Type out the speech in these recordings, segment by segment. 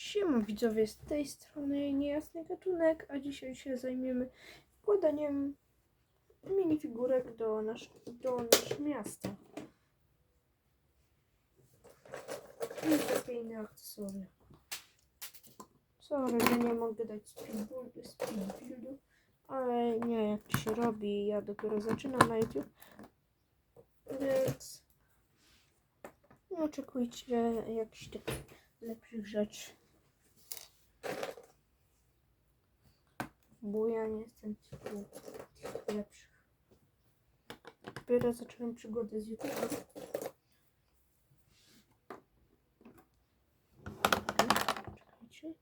Siema widzowie, z tej strony niejasny gatunek, a dzisiaj się zajmiemy wkładaniem minifigurek do, nasz, do naszego miasta. I takie inne akcesoria. Sorry, że nie mogę dać speedbuildu, speedbuildu, ale nie jak się robi, ja dopiero zaczynam na YouTube, więc nie oczekujcie jakichś takich lepszych rzeczy. Bo ja nie jestem tych lepszych. Dopiero zacząłem przygodę z. Czekajcie.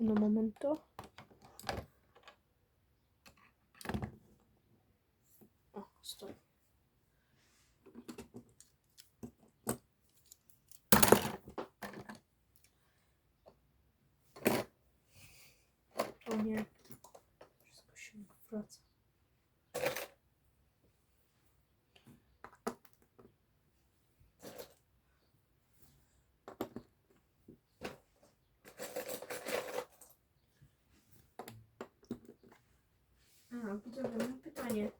No momento. O, stoi. O nie. Wszystko się wraca. A, pytanie.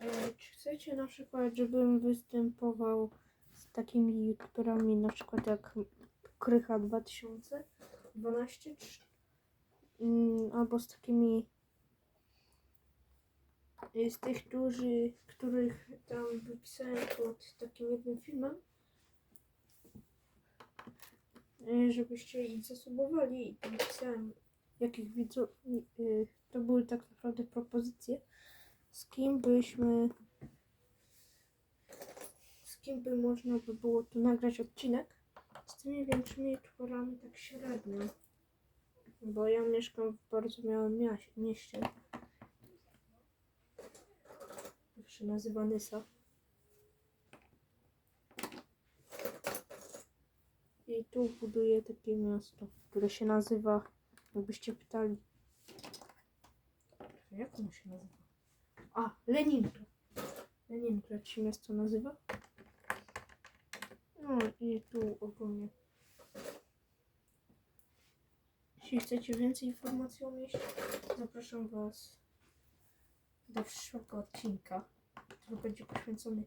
E, czy chcecie na przykład, żebym występował z takimi youtuberami, na przykład jak Krycha 2012, czy, albo z takimi e, z tych, którzy, których tam wypisałem pod takim jednym filmem, e, żebyście ich zasubowali i tam pisałem jakich widzów, y, to były tak naprawdę propozycje, z kim byśmy, z kim by można by było tu nagrać odcinek. Z tymi większymi utworami tak średnio, bo ja mieszkam w bardzo małym mieście. To się nazywa Nysa. I tu buduję takie miasto, które się nazywa Jakbyście pytali. Jak ono się nazywa? A, Leningrad. Leningrad się miasto nazywa. No i tu ogólnie. Jeśli chcecie więcej informacji o mieście, zapraszam Was do przyszłego odcinka, który będzie poświęcony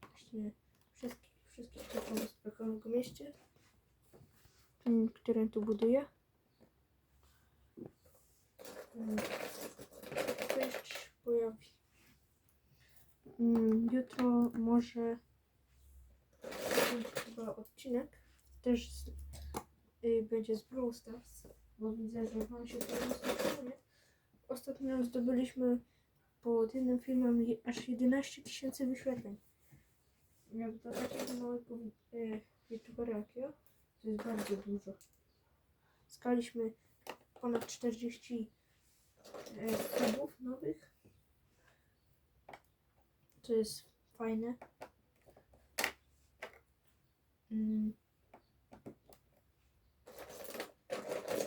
właśnie wszystkich, wszystkich ciekawostkach o mieście, tym, którym tu buduję. To jeszcze pojawi. Mm, Jutro może chyba odcinek. Też z, y, będzie z Brawl Stars, bo widzę, że wam się to spodoba. Ostatnio zdobyliśmy pod jednym filmem aż 11 tysięcy wyświetleń. Jak dla takiego małego y, youtubera jak ja, to jest bardzo dużo. Skaliśmy ponad 40 e, subów nowych. To jest fajne. Mm.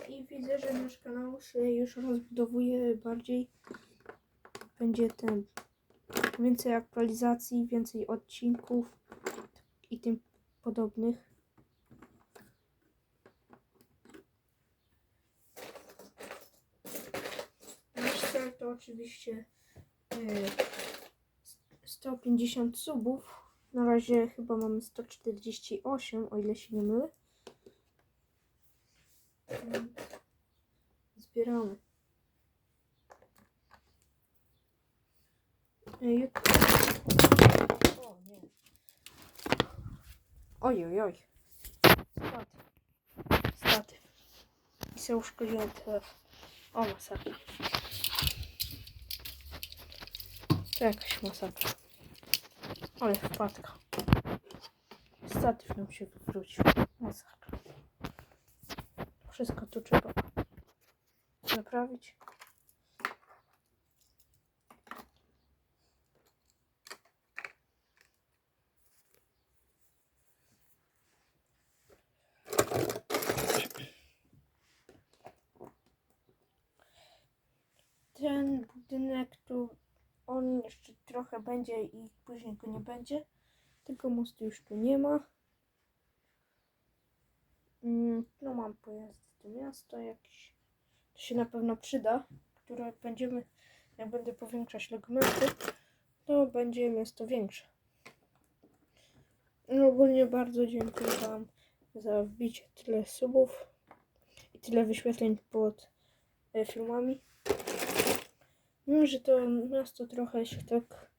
I widzę, że nasz kanał się już rozbudowuje bardziej. Będzie ten więcej aktualizacji, więcej odcinków i tym podobnych. Nasz cel to oczywiście e, 150 subów. Na razie chyba mamy 148, o ile się nie mylę. Zbieramy. E, jutro- O nie. Oj, oj, oj. Statyw. Statyw. I sobie uszkodziłem telefon. O, masakra. To jakaś masakra. Ale wpadka. Statyw nam się wywrócił. Masakra. Wszystko tu trzeba naprawić. Ten budynek tu, on jeszcze trochę będzie i później go nie będzie. Tego mostu już tu nie ma. No mam pojazd do miasta jakiś. Się na pewno przyda, które będziemy, jak będę powiększać legumenty, to będzie miasto większe. No ogólnie bardzo dziękuję Wam za wbicie tyle subów i tyle wyświetleń pod e, filmami. Wiem, że to miasto trochę się tak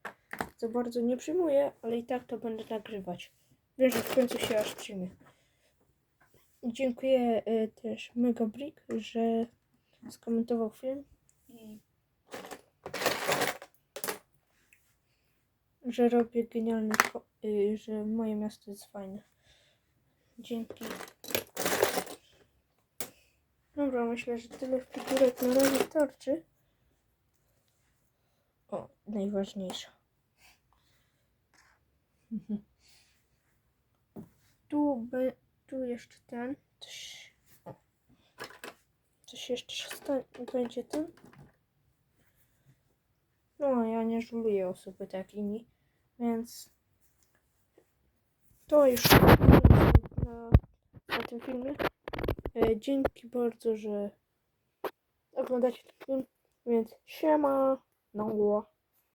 za bardzo nie przyjmuje, ale i tak to będę nagrywać. Wiem, że w końcu się aż przyjmie. Dziękuję e, też Mega Brick, że skomentował film i że robię genialny, y, że moje miasto jest fajne. Dzięki. Dobra, myślę, że tyle figurek na razie starczy. O, najważniejsza. Tu, be, tu jeszcze ten. Coś jeszcze się stanie. Będzie ten. No, ja nie żaluję osoby takimi, więc to już na, na tym filmie. E, dzięki bardzo, że oglądacie ten film, więc siema, no.